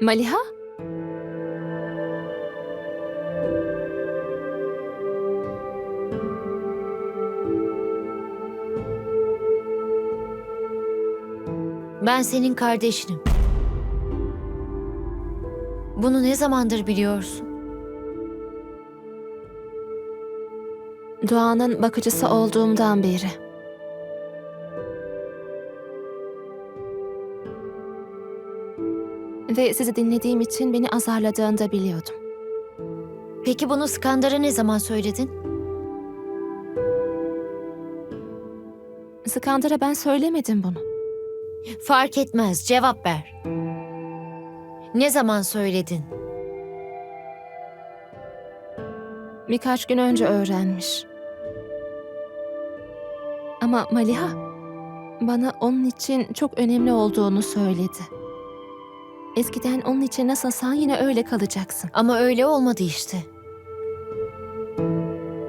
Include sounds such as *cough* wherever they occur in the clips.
Maliha? Ben senin kardeşinim. Bunu ne zamandır biliyorsun? Doğan'ın bakıcısı olduğumdan beri. Ve sizi dinlediğim için beni azarladığını da biliyordum. Peki bunu Skandar'a ne zaman söyledin? Skandar'a ben söylemedim bunu. Fark etmez, cevap ver. Ne zaman söyledin? Birkaç gün önce öğrenmiş. Ama Maliha bana onun için çok önemli olduğunu söyledi. Eskiden onun için nasılsan yine öyle kalacaksın. Ama öyle olmadı işte.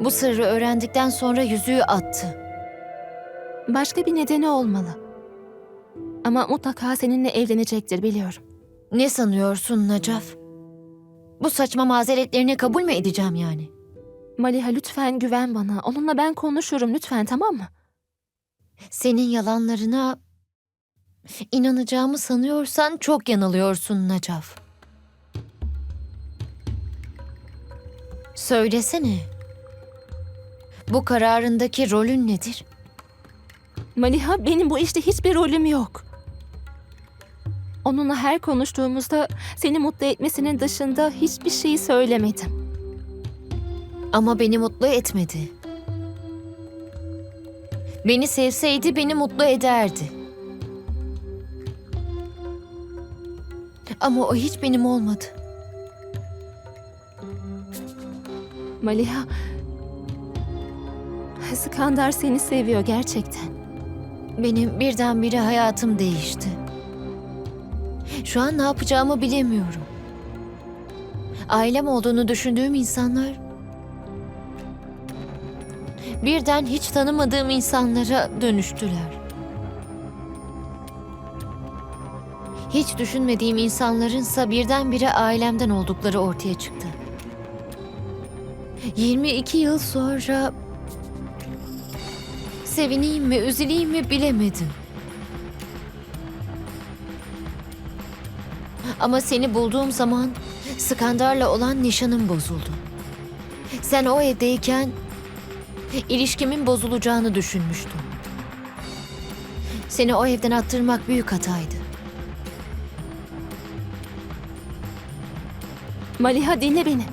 Bu sırrı öğrendikten sonra yüzüğü attı. Başka bir nedeni olmalı. Ama mutlaka seninle evlenecektir biliyorum. Ne sanıyorsun Nacaf? Bu saçma mazeretlerini kabul mü edeceğim yani? Maliha lütfen güven bana. Onunla ben konuşurum lütfen tamam mı? Senin yalanlarına inanacağımı sanıyorsan çok yanılıyorsun Nacaf. Söylesene. Bu kararındaki rolün nedir? Maliha benim bu işte hiçbir rolüm yok. Onunla her konuştuğumuzda seni mutlu etmesinin dışında hiçbir şey söylemedim. Ama beni mutlu etmedi. Beni sevseydi beni mutlu ederdi. Ama o hiç benim olmadı. Maliha, Skandar seni seviyor gerçekten. Benim birdenbire hayatım değişti. Şu an ne yapacağımı bilemiyorum. Ailem olduğunu düşündüğüm insanlar birden hiç tanımadığım insanlara dönüştüler. Hiç düşünmediğim insanlarınsa birdenbire ailemden oldukları ortaya çıktı. 22 yıl sonra sevineyim mi, üzüleyim mi bilemedim. Ama seni bulduğum zaman Skandar'la olan nişanım bozuldu. Sen o evdeyken ilişkimin bozulacağını düşünmüştüm. Seni o evden attırmak büyük hataydı. Maliha dinle beni.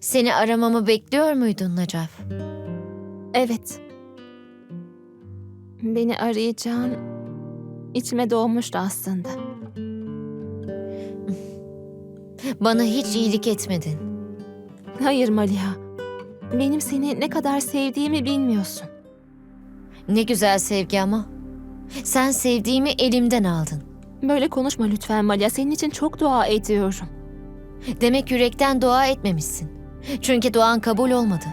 Seni aramamı bekliyor muydun Nacaf? Evet. Beni arayacağın içime doğmuştu aslında. *laughs* Bana hiç iyilik etmedin. Hayır Maliha. Benim seni ne kadar sevdiğimi bilmiyorsun. Ne güzel sevgi ama. Sen sevdiğimi elimden aldın. Böyle konuşma lütfen Maliha. Senin için çok dua ediyorum. Demek yürekten dua etmemişsin. Çünkü duan kabul olmadı.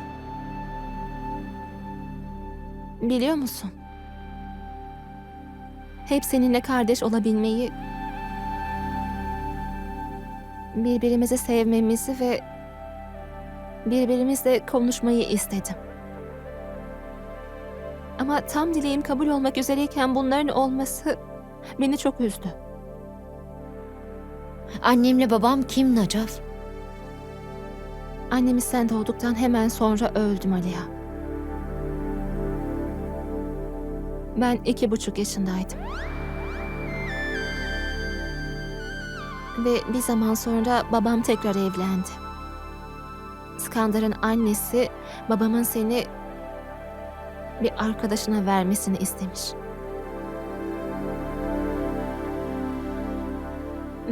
Biliyor musun? Hep seninle kardeş olabilmeyi, birbirimizi sevmemizi ve birbirimizle konuşmayı istedim. Ama tam dileğim kabul olmak üzereyken bunların olması beni çok üzdü. Annemle babam kim Nacaf? Annemiz sen doğduktan hemen sonra öldü Maliha. Ben iki buçuk yaşındaydım. Ve bir zaman sonra babam tekrar evlendi. Skandar'ın annesi babamın seni bir arkadaşına vermesini istemiş.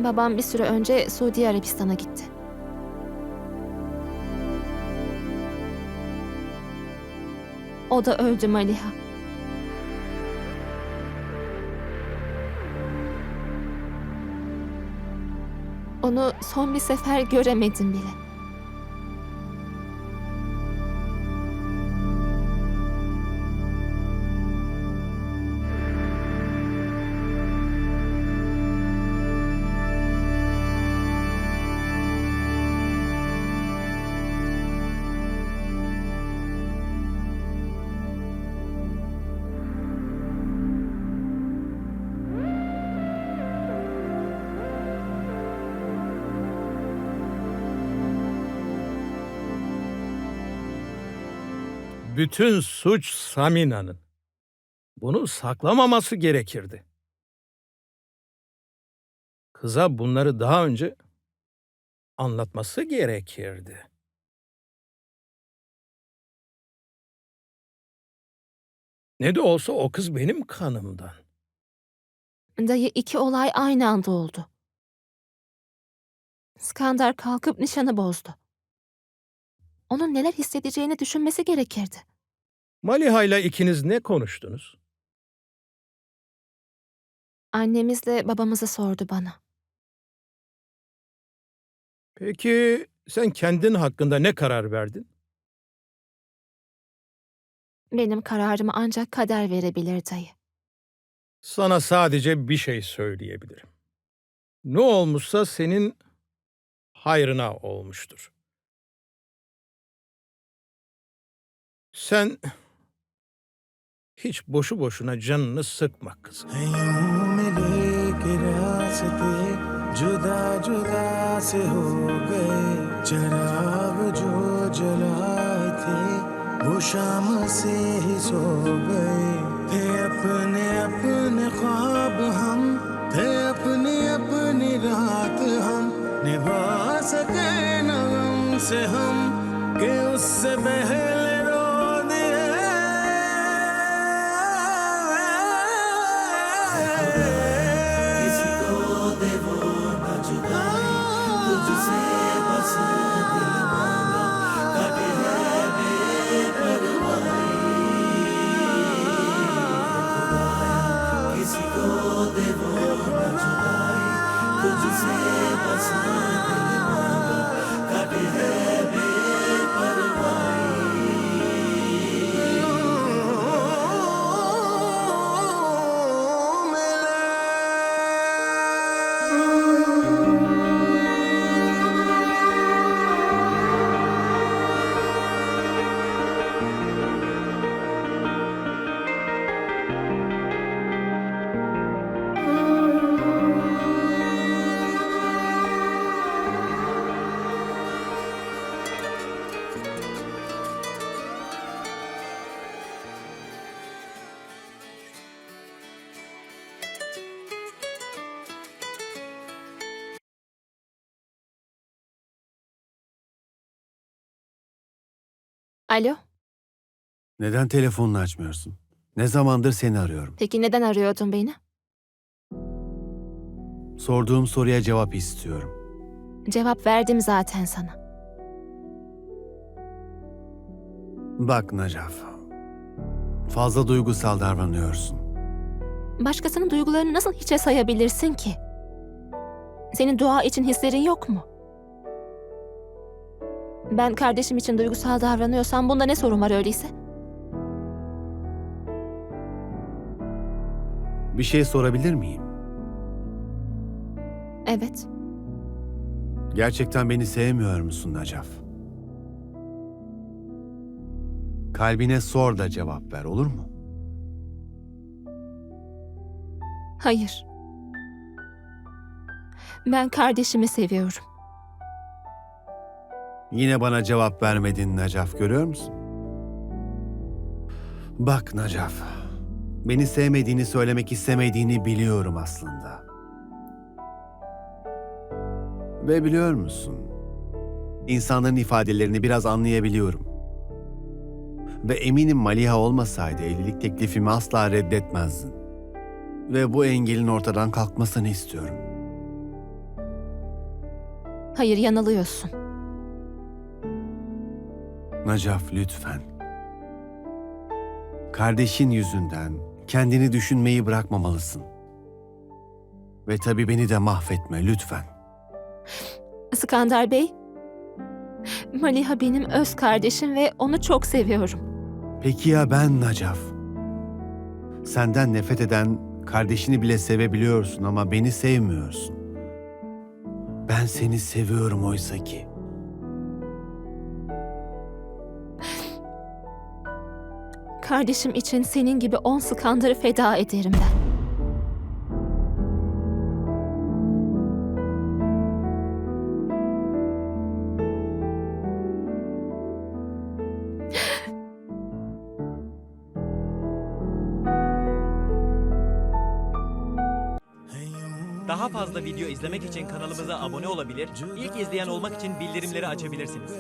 Babam bir süre önce Suudi Arabistan'a gitti. O da öldü Maliha. Onu son bir sefer göremedim bile. Bütün suç Samina'nın. Bunu saklamaması gerekirdi. Kıza bunları daha önce anlatması gerekirdi. Ne de olsa o kız benim kanımdan. Dayı iki olay aynı anda oldu. Skandar kalkıp nişanı bozdu. Onun neler hissedeceğini düşünmesi gerekirdi. Maliha ile ikiniz ne konuştunuz? Annemizle babamızı sordu bana. Peki sen kendin hakkında ne karar verdin? Benim kararımı ancak kader verebilir dayı. Sana sadece bir şey söyleyebilirim. Ne olmuşsa senin hayrına olmuştur. Sen hiç boşu boşuna canını sıkma kızım. ہو گئے تھے وہ شام سے ہی سو گئے تھے اپنے اپنے خواب ہم تھے اپنی اپنی رات ہم نبھا سکے نام سے ہم کہ اس سے بہل بے وہ نہ جدائی تجھ سے بسا Alo, Neden telefonunu açmıyorsun? Ne zamandır seni arıyorum. peki neden arıyordun beni? Sorduğum soruya cevap istiyorum. Cevap verdim zaten sana. Bak Najaf. Fazla duygusal davranıyorsun. Başkasının duygularını nasıl hiçe sayabilirsin ki? Senin dua için hislerin yok mu? Ben kardeşim için duygusal davranıyorsam bunda ne sorun var öyleyse? Bir şey sorabilir miyim? Evet. Gerçekten beni sevmiyor musun Najaf? Kalbine sor da cevap ver olur mu? Hayır. Ben kardeşimi seviyorum. Yine bana cevap vermedin Najaf görüyor musun? Bak Najaf. Beni sevmediğini söylemek istemediğini biliyorum aslında. Ve biliyor musun? İnsanların ifadelerini biraz anlayabiliyorum. Ve eminim Maliha olmasaydı evlilik teklifimi asla reddetmezdin. Ve bu engelin ortadan kalkmasını istiyorum. Hayır yanılıyorsun. Najaf lütfen. Kardeşin yüzünden kendini düşünmeyi bırakmamalısın. Ve tabii beni de mahvetme lütfen. Skandar Bey, Maliha benim öz kardeşim ve onu çok seviyorum. Peki ya ben Nacaf? Senden nefret eden kardeşini bile sevebiliyorsun ama beni sevmiyorsun. Ben seni seviyorum oysa ki. Kardeşim için senin gibi on Skandar'ı feda ederim ben. Daha fazla video izlemek için kanalımıza abone olabilir, ilk izleyen olmak için bildirimleri açabilirsiniz.